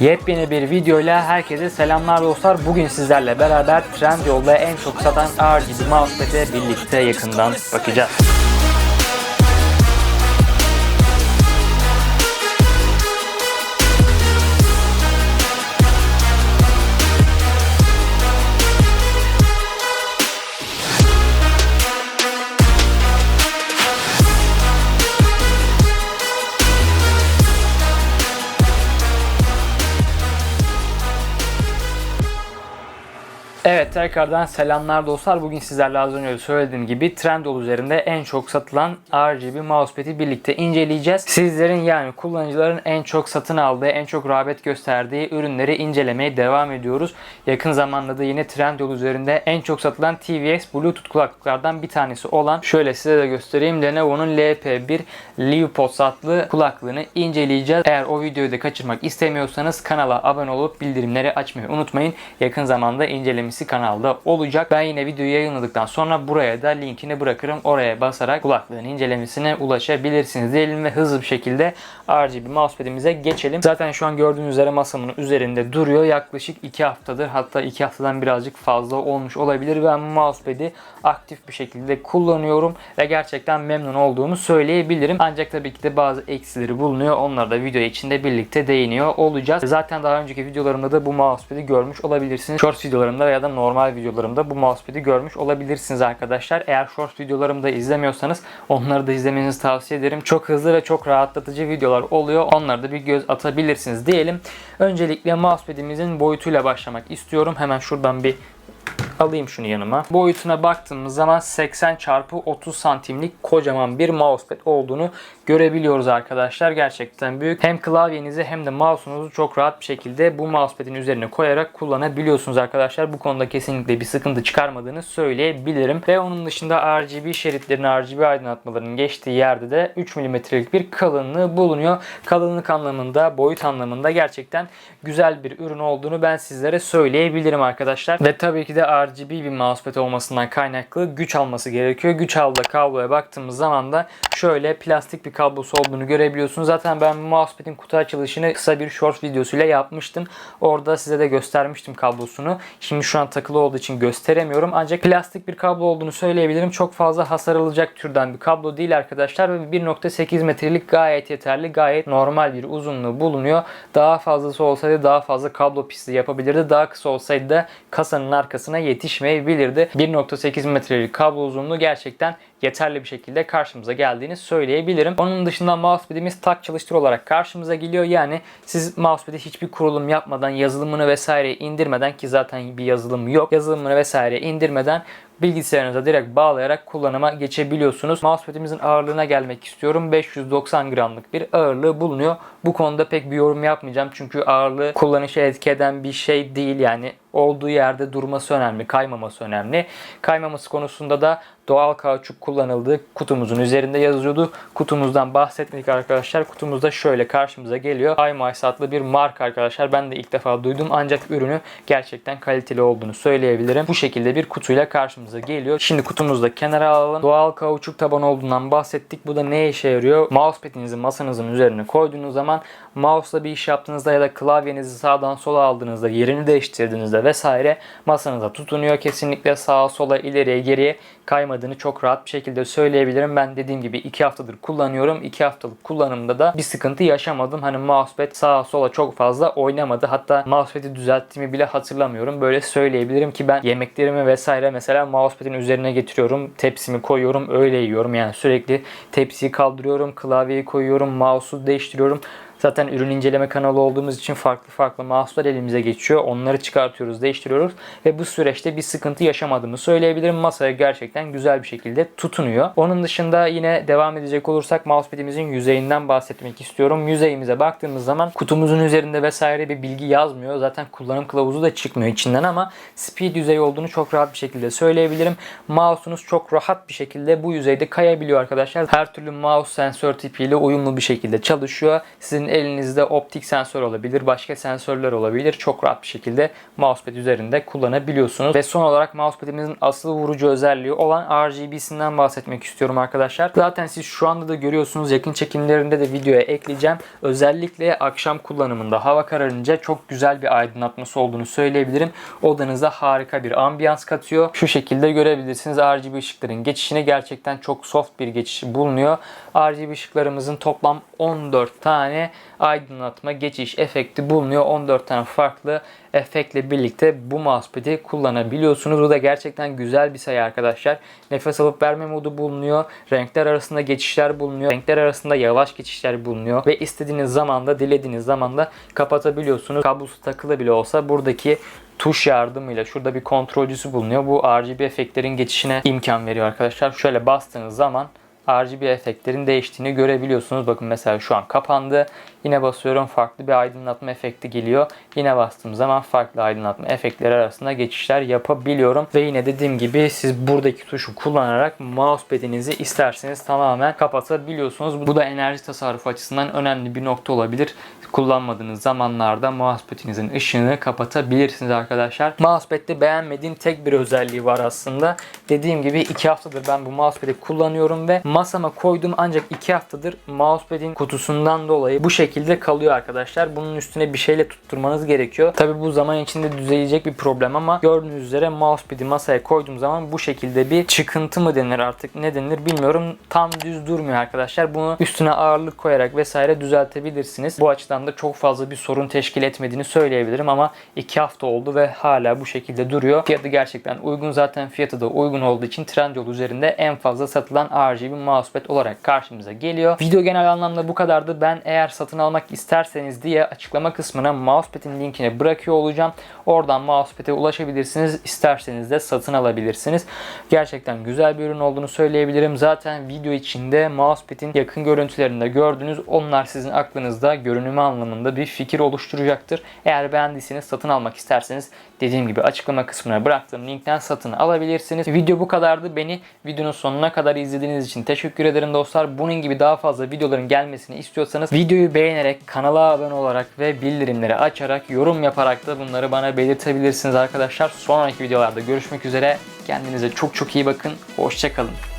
Yepyeni bir videoyla herkese selamlar dostlar. Bugün sizlerle beraber Trendyol'da en çok satan RGB mousepad'e birlikte yakından bakacağız. Evet tekrardan selamlar dostlar. Bugün sizlerle az önce söylediğim gibi Trendyol üzerinde en çok satılan RGB mousepad'i birlikte inceleyeceğiz. Sizlerin yani kullanıcıların en çok satın aldığı, en çok rağbet gösterdiği ürünleri incelemeye devam ediyoruz. Yakın zamanda da yine Trendyol üzerinde en çok satılan TVX Bluetooth kulaklıklardan bir tanesi olan şöyle size de göstereyim. Lenovo'nun LP1 LivePods adlı kulaklığını inceleyeceğiz. Eğer o videoyu da kaçırmak istemiyorsanız kanala abone olup bildirimleri açmayı unutmayın. Yakın zamanda incelemesi kanalda olacak. Ben yine videoyu yayınladıktan sonra buraya da linkini bırakırım. Oraya basarak kulaklığın incelemesine ulaşabilirsiniz diyelim ve hızlı bir şekilde RGB mousepad'imize geçelim. Zaten şu an gördüğünüz üzere masamın üzerinde duruyor. Yaklaşık 2 haftadır hatta 2 haftadan birazcık fazla olmuş olabilir. Ben mousepad'i aktif bir şekilde kullanıyorum ve gerçekten memnun olduğumu söyleyebilirim. Ancak tabii ki de bazı eksileri bulunuyor. Onları da video içinde birlikte değiniyor olacağız. Zaten daha önceki videolarımda da bu mousepad'i görmüş olabilirsiniz. Short videolarımda ya da normal videolarımda bu mousepad'i görmüş olabilirsiniz arkadaşlar. Eğer short videolarımı da izlemiyorsanız onları da izlemenizi tavsiye ederim. Çok hızlı ve çok rahatlatıcı videolar oluyor. Onlara da bir göz atabilirsiniz diyelim. Öncelikle mousepad'imizin boyutuyla başlamak istiyorum. Hemen şuradan bir alayım şunu yanıma. Boyutuna baktığımız zaman 80 çarpı 30 santimlik kocaman bir mousepad olduğunu görebiliyoruz arkadaşlar. Gerçekten büyük. Hem klavyenizi hem de mouse'unuzu çok rahat bir şekilde bu mousepad'in üzerine koyarak kullanabiliyorsunuz arkadaşlar. Bu konuda kesinlikle bir sıkıntı çıkarmadığını söyleyebilirim. Ve onun dışında RGB şeritlerin, RGB aydınlatmalarının geçtiği yerde de 3 mm'lik bir kalınlığı bulunuyor. Kalınlık anlamında, boyut anlamında gerçekten güzel bir ürün olduğunu ben sizlere söyleyebilirim arkadaşlar. Ve tabii ki de RGB bir mousepad olmasından kaynaklı güç alması gerekiyor. Güç aldı kabloya baktığımız zaman da şöyle plastik bir kablosu olduğunu görebiliyorsunuz. Zaten ben mousepad'in kutu açılışını kısa bir short videosuyla yapmıştım. Orada size de göstermiştim kablosunu. Şimdi şu an takılı olduğu için gösteremiyorum. Ancak plastik bir kablo olduğunu söyleyebilirim. Çok fazla hasar alacak türden bir kablo değil arkadaşlar. Ve 1.8 metrelik gayet yeterli, gayet normal bir uzunluğu bulunuyor. Daha fazlası olsaydı daha fazla kablo pisliği yapabilirdi. Daha kısa olsaydı da kasanın arkasına yetişmeyebilirdi. 1.8 metrelik kablo uzunluğu gerçekten yeterli bir şekilde karşımıza geldiğini söyleyebilirim. Onun dışında mousepad'imiz tak çalıştır olarak karşımıza geliyor. Yani siz mousepad'e hiçbir kurulum yapmadan, yazılımını vesaire indirmeden ki zaten bir yazılım yok. Yazılımını vesaire indirmeden bilgisayarınıza direkt bağlayarak kullanıma geçebiliyorsunuz. Mousepad'imizin ağırlığına gelmek istiyorum. 590 gramlık bir ağırlığı bulunuyor. Bu konuda pek bir yorum yapmayacağım. Çünkü ağırlığı kullanışı etki eden bir şey değil. Yani olduğu yerde durması önemli, kaymaması önemli. Kaymaması konusunda da doğal kauçuk kullanıldığı kutumuzun üzerinde yazıyordu. Kutumuzdan bahsetmedik arkadaşlar. Kutumuzda şöyle karşımıza geliyor. iMice adlı bir marka arkadaşlar. Ben de ilk defa duydum ancak ürünü gerçekten kaliteli olduğunu söyleyebilirim. Bu şekilde bir kutuyla karşımıza geliyor. Şimdi kutumuzu da kenara alalım. Doğal kauçuk taban olduğundan bahsettik. Bu da ne işe yarıyor? Mousepad'inizi masanızın üzerine koyduğunuz zaman mouse'la bir iş yaptığınızda ya da klavyenizi sağdan sola aldığınızda, yerini değiştirdiğinizde vesaire masanıza tutunuyor. Kesinlikle sağa sola ileriye geriye kaymadığını çok rahat bir şekilde söyleyebilirim. Ben dediğim gibi 2 haftadır kullanıyorum. 2 haftalık kullanımda da bir sıkıntı yaşamadım. Hani mousepad sağa sola çok fazla oynamadı. Hatta mousepad'i düzelttiğimi bile hatırlamıyorum. Böyle söyleyebilirim ki ben yemeklerimi vesaire mesela mousepad'in üzerine getiriyorum. Tepsimi koyuyorum. Öyle yiyorum. Yani sürekli tepsiyi kaldırıyorum. Klavyeyi koyuyorum. Mouse'u değiştiriyorum. Zaten ürün inceleme kanalı olduğumuz için farklı farklı mouse'lar elimize geçiyor. Onları çıkartıyoruz, değiştiriyoruz ve bu süreçte bir sıkıntı yaşamadığımı söyleyebilirim. Masaya gerçekten güzel bir şekilde tutunuyor. Onun dışında yine devam edecek olursak mousepad'imizin yüzeyinden bahsetmek istiyorum. Yüzeyimize baktığımız zaman kutumuzun üzerinde vesaire bir bilgi yazmıyor. Zaten kullanım kılavuzu da çıkmıyor içinden ama speed yüzeyi olduğunu çok rahat bir şekilde söyleyebilirim. Mouse'unuz çok rahat bir şekilde bu yüzeyde kayabiliyor arkadaşlar. Her türlü mouse sensör tipiyle uyumlu bir şekilde çalışıyor. Sizin Sizin elinizde optik sensör olabilir, başka sensörler olabilir. Çok rahat bir şekilde mousepad üzerinde kullanabiliyorsunuz. Ve son olarak mousepad'imizin asıl vurucu özelliği olan RGB'sinden bahsetmek istiyorum arkadaşlar. Zaten siz şu anda da görüyorsunuz yakın çekimlerinde de videoya ekleyeceğim. Özellikle akşam kullanımında hava kararınca çok güzel bir aydınlatması olduğunu söyleyebilirim. Odanıza harika bir ambiyans katıyor. Şu şekilde görebilirsiniz RGB ışıkların geçişine gerçekten çok soft bir geçiş bulunuyor. RGB ışıklarımızın toplam 14 tane aydınlatma geçiş efekti bulunuyor. 14 tane farklı efektle birlikte bu mousepad'i kullanabiliyorsunuz. Bu da gerçekten güzel bir sayı arkadaşlar. Nefes alıp verme modu bulunuyor. Renkler arasında geçişler bulunuyor. Renkler arasında yavaş geçişler bulunuyor. Ve istediğiniz zaman da dilediğiniz zaman da kapatabiliyorsunuz. Kablosu takılı bile olsa buradaki tuş yardımıyla şurada bir kontrolcüsü bulunuyor. Bu RGB efektlerin geçişine imkan veriyor arkadaşlar. Şöyle bastığınız zaman RGB efektlerin değiştiğini görebiliyorsunuz. Bakın mesela şu an kapandı. Yine basıyorum farklı bir aydınlatma efekti geliyor. Yine bastığım zaman farklı aydınlatma efektleri arasında geçişler yapabiliyorum. Ve yine dediğim gibi siz buradaki tuşu kullanarak mousepad'inizi isterseniz tamamen kapatabiliyorsunuz. Bu da enerji tasarrufu açısından önemli bir nokta olabilir. Kullanmadığınız zamanlarda mousepad'inizin ışığını kapatabilirsiniz arkadaşlar. Mousepad'de beğenmediğim tek bir özelliği var aslında. Dediğim gibi 2 haftadır ben bu mousepad'i kullanıyorum ve masama koydum ancak 2 haftadır mousepad'in kutusundan dolayı bu şekilde kalıyor arkadaşlar. Bunun üstüne bir şeyle tutturmanız gerekiyor. Tabi bu zaman içinde düzelecek bir problem ama gördüğünüz üzere mousepad'i masaya koyduğum zaman bu şekilde bir çıkıntı mı denir artık ne denir bilmiyorum. Tam düz durmuyor arkadaşlar. Bunu üstüne ağırlık koyarak vesaire düzeltebilirsiniz. Bu açıdan da çok fazla bir sorun teşkil etmediğini söyleyebilirim ama 2 hafta oldu ve hala bu şekilde duruyor. Fiyatı gerçekten uygun. Zaten fiyatı da uygun olduğu için Trendyol üzerinde en fazla satılan RGB mousepad olarak karşımıza geliyor. Video genel anlamda bu kadardı. Ben eğer satın almak isterseniz diye açıklama kısmına mousepad'in linkini bırakıyor olacağım. Oradan mousepad'e ulaşabilirsiniz. İsterseniz de satın alabilirsiniz. Gerçekten güzel bir ürün olduğunu söyleyebilirim. Zaten video içinde mousepad'in yakın görüntülerinde gördünüz. Onlar sizin aklınızda görünümü anlamında bir fikir oluşturacaktır. Eğer beğendiyseniz satın almak isterseniz dediğim gibi açıklama kısmına bıraktığım linkten satın alabilirsiniz. Video bu kadardı. Beni videonun sonuna kadar izlediğiniz için teşekkür ederim dostlar. Bunun gibi daha fazla videoların gelmesini istiyorsanız videoyu beğenerek, kanala abone olarak ve bildirimleri açarak, yorum yaparak da bunları bana belirtebilirsiniz arkadaşlar. Sonraki videolarda görüşmek üzere. Kendinize çok çok iyi bakın. Hoşçakalın.